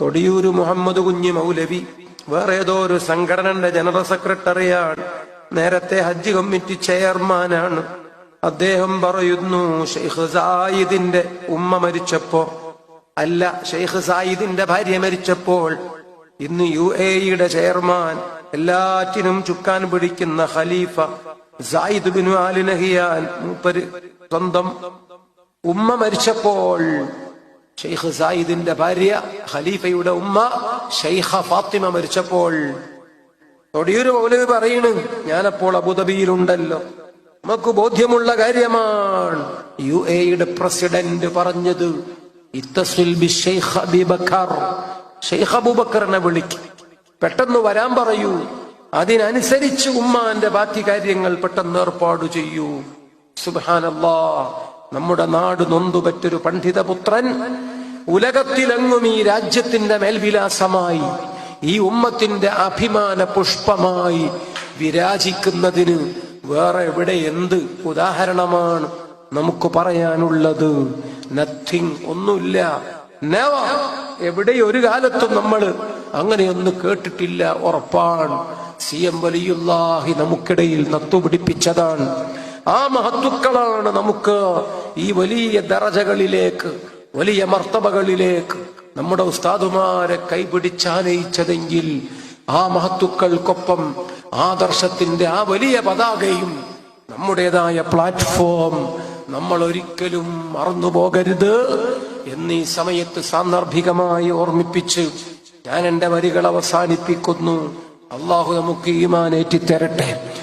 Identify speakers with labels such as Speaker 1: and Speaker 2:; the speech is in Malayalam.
Speaker 1: തൊടിയൂര് മുഹമ്മദ് കുഞ്ഞി മൗലവി. വേറെ ഏതോ ഒരു സംഘടനയുടെ ജനറൽ സെക്രട്ടറിയാണ്. നേരത്തെ ഹജ്ജ് കമ്മിറ്റി ചെയർമാനാണ്. അദ്ദേഹം പറയുന്നു ഷെയ്ഖ് സായിദിന്റെ ഉമ്മ മരിച്ചപ്പോ അല്ല ഷെയ്ഖ് സായിദിന്റെ ഭാര്യ മരിച്ചപ്പോൾ ഇന്ന് യു എ ഇയുടെ ചെയർമാൻ എല്ലാറ്റിനും ചുക്കാൻ പിടിക്കുന്ന ഖലീഫ സായിദ് ബിൻ ആലിനഹിയാൻ മൂപ്പര് സ്വന്തം ഉമ്മ മരിച്ചപ്പോൾ ഷെയ്ഖ് സായിദിന്റെ ഭാര്യ ഖലീഫയുടെ ഉമ്മ ഷെയ്ഖ ഫാത്തിമ മരിച്ചപ്പോൾ. തൊടിയൊരു മൗലവി പറയണ് ഞാനപ്പോൾ അബുദാബിയിലുണ്ടല്ലോ. നമുക്ക് ബോധ്യമുള്ള കാര്യമാണ് യു എയുടെ പ്രസിഡന്റ് പറഞ്ഞത്. ഷെയ്ഖ് അബൂബക്കറിനെ പെട്ടെന്ന് വരാൻ പറയൂ. അതിനനുസരിച്ച് ഉമ്മാന്റെ ബാക്കി കാര്യങ്ങൾ പെട്ടെന്ന് ഏർപ്പാട് ചെയ്യൂ. സുബാനല്ലാ നമ്മുടെ നാട് നൊന്തുപറ്റൊരു പണ്ഡിതപുത്രൻ ഉലകത്തിലെങ്ങും ഈ രാജ്യത്തിന്റെ മേൽവിലാസമായി ഈ ഉമ്മത്തിന്റെ അഭിമാന പുഷ്പമായി വിരാജിക്കുന്നതിന് വേറെ എവിടെ എന്ത് ഉദാഹരണമാണ് നമുക്ക് പറയാനുള്ളത്? നത്തിങ് ഒന്നുമില്ല. Never. എവിടെ ഒരു കാലത്തും നമ്മൾ അങ്ങനെയൊന്നും കേട്ടിട്ടില്ല ഉറപ്പാണ്. സി എം വലിയുല്ലാഹി നമുക്കിടയിൽ നത്തുപിടിപ്പിച്ചതാണ്. ആ മഹത്തുക്കളാണ് നമുക്ക് ഈ വലിയ ദറജകളിലേക്ക് വലിയ മർത്തബകളിലേക്ക് നമ്മുടെ ഉസ്താദുമാരെ കൈപിടിച്ചാനയിച്ചതെങ്കിൽ ആ മഹത്തുക്കൾക്കൊപ്പം ആദർശത്തിന്റെ ആ വലിയ പതാകയും നമ്മുടേതായ പ്ലാറ്റ്ഫോം നമ്മൾ ഒരിക്കലും മറന്നുപോകരുത് എന്നീ സമയത്ത് സാന്ദർഭികമായി ഓർമ്മിപ്പിച്ച് ഞാൻ എന്റെ വരികൾ അവസാനിപ്പിക്കുന്നു. അള്ളാഹു നമുക്ക് ഈമാനേറ്റി തരട്ടെ